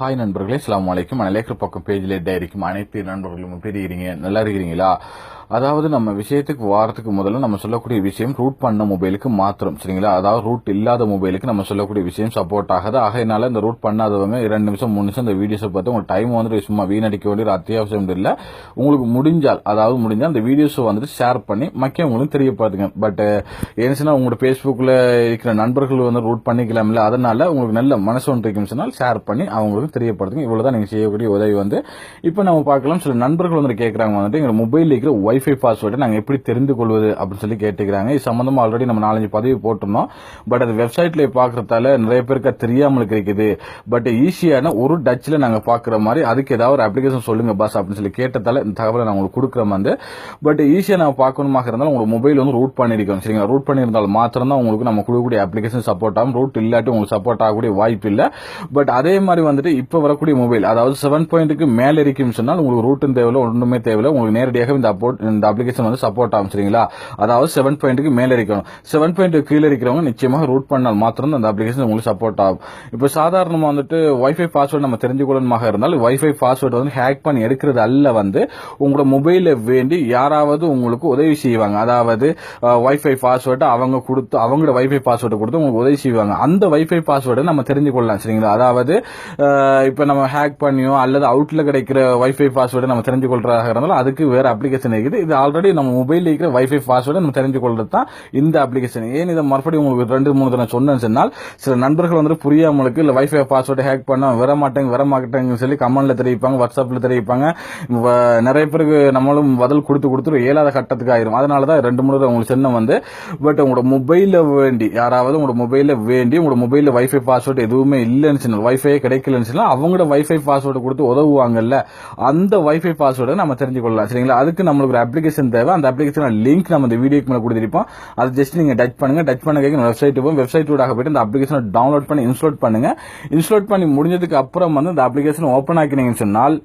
Hi நண்பர்களே. அஸ்லாம் வலைக்கும் அனைலேக்கர் பக்கம் பேஜில் டைரிக்கும் அனைத்து நண்பர்களும் எப்படி இருக்கிறீங்க? நல்லா இருக்கிறீங்களா? அதாவது நம்ம விஷயத்துக்கு வாரத்துக்கு முதல்ல நம்ம சொல்லக்கூடிய விஷயம் ரூட் பண்ண மொபைலுக்கு மாத்திரம் சரிங்களா? அதாவது ரூட் இல்லாத மொபைலுக்கு நம்ம சொல்லக்கூடிய விஷயம் சப்போர்ட் ஆகாது. ஆகையினால இந்த ரூட் பண்ணாதவங்க இரண்டு நிமிஷம் மூணு நிமிஷம் இந்த வீடியோஸை பார்த்து உங்கள் டைம் வந்துட்டு சும்மா வீணடிக்க வேண்டிய ஒரு அத்தியாவசியம் இல்லை. உங்களுக்கு முடிஞ்சால் அதாவது முடிஞ்சால் அந்த வீடியோஸை வந்துட்டு ஷேர் பண்ணி மக்கியவங்களும் தெரியப்படுத்துங்க. பட் ஏன்னா உங்களோட ஃபேஸ்புக்கில் இருக்கிற நண்பர்கள் வந்து ரூட் பண்ணிக்கலாம்ல அதனால உங்களுக்கு நல்ல மனசு ஒன்று இருக்குன்னு சொன்னால் ஷேர் பண்ணி அவங்களுக்கு தெரியப்படுத்துங்க. இவ்வளவுதான் நீங்கள் செய்யக்கூடிய உதவி வந்து. இப்போ நம்ம பார்க்கலாம் சில நண்பர்கள் வந்து கேட்குறாங்க வந்துட்டு எங்கள் மொபைலில் இருக்கிற வைஃபை பாஸ்வேர்டை நாங்கள் எப்படி தெரிந்து கொள்வது அப்படின்னு சொல்லி கேட்டுக்கிறாங்க. இது சம்மந்தமாக ஆல்ரெடி நம்ம நாலஞ்சு பதிவு போட்டிருந்தோம். பட் அது வெப்சைட்ல பார்க்கறதால நிறைய பேருக்கு தெரியாமல் இருக்குது பட் ஈஸியான ஒரு டச்சில் நாங்கள் பார்க்குற மாதிரி அதுக்கு ஏதாவது ஒரு அப்ளிகேஷன் சொல்லுங்க பாஸ் அப்படின்னு சொல்லி கேட்டதால இந்த தகவலை நான் உங்களுக்கு கொடுக்குறோம் வந்து பட் ஈஸியாக நான் பார்க்கணுமாக இருந்தாலும் உங்களுக்கு மொபைல் வந்து ரூட் பண்ணியிருக்கோம் சரிங்களா? ரூட் பண்ணியிருந்தால் மாத்திரம் தான் உங்களுக்கு நம்ம கொடுக்கக்கூடிய அப்ளிகேஷன் சப்போர்ட் ஆகும். ரூட் இல்லாட்டி உங்களுக்கு சப்போர்ட் ஆகக்கூடிய வாய்ப்பு இல்லை. பட் அதே மாதிரி வந்துட்டு இப்போ வரக்கூடிய மொபைல் அதாவது செவன் பாயிண்ட்டுக்கு மேலே இருக்குன்னு சொன்னால் உங்களுக்கு ரூட்டும் தேவையில்லை ஒன்றுமே தேவையில்லை. உங்களுக்கு நேரடியாக இந்த அப்போர்ட் இந்த அப்ளிகேஷன் வந்து சப்போர்ட் ஆகும் சரிங்களா? அதாவது செவன் பாயிண்ட்டுக்கு மேலே இருக்கணும். செவன் பாயிண்ட் கீழே இருக்கிறவங்க நிச்சயமாக ரூட் பண்ணால் மாத்திரம் அந்த அப்ளிகேஷன் உங்களுக்கு சப்போர்ட் ஆகும். இப்போ சாதாரணமாக வந்துட்டு ஒய்ஃபை பாஸ்வேர்டு நம்ம தெரிஞ்சுக்கொள்ளமாக இருந்தால் வைஃபை பாஸ்வேர்டு வந்து ஹேக் பண்ணி எடுக்கிறது அல்ல வந்து உங்களோட மொபைலை வேண்டி யாராவது உங்களுக்கு உதவி செய்வாங்க. அதாவது ஒய்ஃபை பாஸ்வேர்டு அவங்க கொடுத்து அவங்களோட வைஃபை பாஸ்வேர்டு கொடுத்து உங்களுக்கு உதவி செய்வாங்க. அந்த வைஃபை பாஸ்வேர்டை நம்ம தெரிஞ்சு கொள்ளலாம் சரிங்களா? அதாவது இப்போ நம்ம ஹேக் பண்ணியோ அல்லது அவுட்டில் கிடைக்கிற வைஃபை பாஸ்வேர்டு நம்ம தெரிஞ்சு கொள்றதாக இருந்தாலும் அதுக்கு வேறு அப்ளிகேஷன் இருக்குது. இது ஆல்ரெடி நம்ம மொபைலில் இருக்கிற வைஃபை பாஸ்வேர்டு நம்ம தெரிஞ்சு கொள்றது தான் இந்த அப்ளிகேஷன் ஏன் இதை மறுபடியும் உங்களுக்கு ரெண்டு மூணு தடவை சொன்னேன்னு சொன்னால் சில நண்பர்கள் வந்து புரியாமலுக்கு இல்லை வைஃபை பாஸ்வேர்டை ஹேக் பண்ண வர மாட்டேங்க வர மாட்டேங்கன்னு சொல்லி கமெண்ட்டில் தெரிவிப்பாங்க வாட்ஸ்அப்பில் தெரிவிப்பாங்க. வ- நிறைய பேருக்கு நம்மளும் பதில் கொடுத்து கொடுத்து ஏழாத கட்டத்துக்கு ஆயிரும். அதனால தான் ரெண்டு மூணு உங்களுக்கு சொன்ன வந்து பட் உங்களோட மொபைலில் வேண்டி யாராவது உங்களோட மொபைலில் வேண்டி உங்களோட மொபைலில் வைஃபை பாஸ்வேர்டு எதுவுமே இல்லைன்னு சொன்னால் வைஃபை கிடைக்கலன்னு சொன்னால் அவங்களோட வைஃபை பாஸ்வேர்டு கொடுத்து உதவுவாங்கல்ல அந்த வைஃபை பாஸ்வேர்டை நம்ம தெரிஞ்சு கொள்ளலாம் சரிங்களா? அதுக்கு நம்மளுக்கு ஒரு அப்ளிகேஷன் தேவை. அந்த அப்ளிகேஷன் லிங்க் நம்ம இந்த வீடியோக்கு மேலே கொடுத்துருப்போம். அது ஜஸ்ட் நீங்கள் டச் பண்ணுங்க. டச் பண்ண கேட்க வெப்சைட் போகும் வெப்சைட் ஊடாக போயிட்டு அந்த அப்ளிகேஷனை டவுன்லோட் பண்ணி இன்ஸ்டால் பண்ணுங்க. இன்ஸ்டால் பண்ணி முடிஞ்சதுக்கு அப்புறம் வந்து அந்த அப்ளிகேஷன் ஓப்பன் ஆக்கினீங்கன்னு சொன்னால்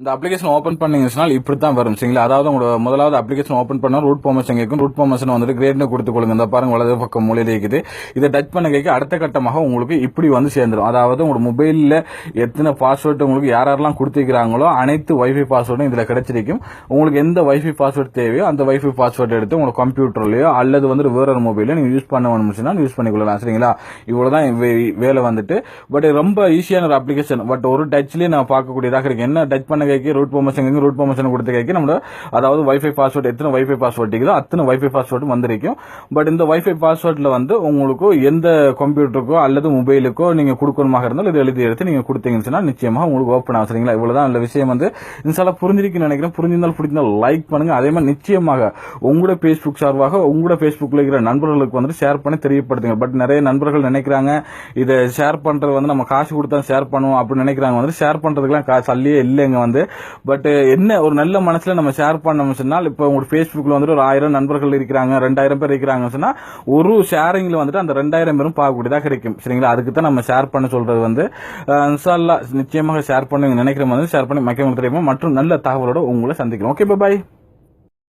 இந்த அப்ளிகேஷன் ஓப்பன் பண்ணீங்கன்னு இப்படி தான் வரும் சரிங்களா? அதாவது உங்களோட முதலாவது அப்ளிகேஷன் ஓப்பன் பண்ணால் ரூட் பெர்மிஷன் கேட்கும். ரூட் பெர்மிஷன் வந்துட்டு கிரேட்னு கொடுத்து கொள்ளுங்க. இந்த பாருங்க வலது பக்கம் மூலையில் இருக்குது. இதை டச் பண்ண கேட்க அடுத்த கட்டமாக உங்களுக்கு இப்படி வந்து சேர்ந்துடும் அதாவது உங்களோட மொபைலில் எத்தனை பாஸ்வேர்டு உங்களுக்கு யார் யாரெல்லாம் கொடுத்துருக்கிறாங்களோ அனைத்து வைஃபை பாஸ்வேர்டும் இதில் கிடைச்சிருக்கும். உங்களுக்கு எந்த வைஃபை பாஸ்வேர்டு தேவையோ அந்த வைஃபை பாஸ்வேர்டு எடுத்து உங்களோட கம்ப்யூட்டர்லையோ அல்லது வந்துட்டு வேற ஒரு மொபைலோ நீங்கள் யூஸ் பண்ண வேணும்னா யூஸ் பண்ணிக்கொள்ளலாம் சரிங்களா? இவ்வளவுதான் வே- வேலை வந்துட்டு. பட் ரொம்ப ஈஸியான ஒரு அப்ளிகேஷன் பட் ஒரு டச்லேயே நான் பார்க்கக்கூடியதாக இருக்கு. என்ன டச் பண்ண கேட்க ரூட் பெர்மிஷன் ரூட் பெர்மிஷன் கொடுத்து கேட்க நம்ம அதாவது வைஃபை பாஸ்வேர்டு எத்தனை வைஃபை பாஸ்வேர்டு இருக்குதோ அத்தனை வைஃபை பாஸ்வேர்டும் வந்திருக்கும். பட் இந்த வைஃபை பாஸ்வேர்டில் வந்து உங்களுக்கு எந்த கம்ப்யூட்டருக்கோ அல்லது மொபைலுக்கோ நீங்கள் கொடுக்கணுமாக இருந்தாலும் இதை எழுதி எடுத்து நீங்கள் கொடுத்தீங்கன்னா நிச்சயமாக உங்களுக்கு ஓப்பன் ஆகும். சரிங்களா? இவ்வளவுதான். அந்த விஷயம் வந்து இன்சால புரிஞ்சிருக்குன்னு நினைக்கிறேன். புரிஞ்சிருந்தால் பிடிச்சிருந்தால் லைக் பண்ணுங்க. அதே மாதிரி நிச்சயமாக உங்களோட ஃபேஸ்புக் சார்பாக உங்களோட ஃபேஸ்புக்கில் இருக்கிற நண்பர்களுக்கு வந்து ஷேர் பண்ணி தெரியப்படுத்துங்க. பட் நிறைய நண்பர்கள் நினைக்கிறாங்க இதை ஷேர் பண்ணுறது வந்து நம்ம காசு கொடுத்தா ஷேர் பண்ணுவோம் அப்படின்னு நினைக்கிறாங்க. வந்து ஷேர் பண்ணுறதுக்குலாம் காசு அல்லையே இல்லைங்க. வந்து பட் என்ன ஒரு நல்ல மனசுல நம்ம ஷேர் பண்ணோம் சொன்னால் இப்போ உங்க ஃபேஸ்புக்கில் வந்துட்டு ஒரு ஆயிரம் நண்பர்கள் இருக்கிறாங்க ரெண்டாயிரம் பேர் இருக்கிறாங்க சொன்னால் ஒரு ஷேரிங்கில் வந்துட்டு அந்த ரெண்டாயிரம் பேரும் பார்க்கக்கூடியதாக கிடைக்கும். சரிங்களா? அதுக்கு தான் நம்ம ஷேர் பண்ண சொல்றது வந்து. அஹ், நிச்சயமாக ஷேர் பண்ணுங்க நினைக்கிற மாதிரி ஷேர் பண்ணி மக்கள் தெரியுமா? மற்றும் நல்ல தகவலோட உங்களை சந்திக்கிறோம் ஓகே பாய்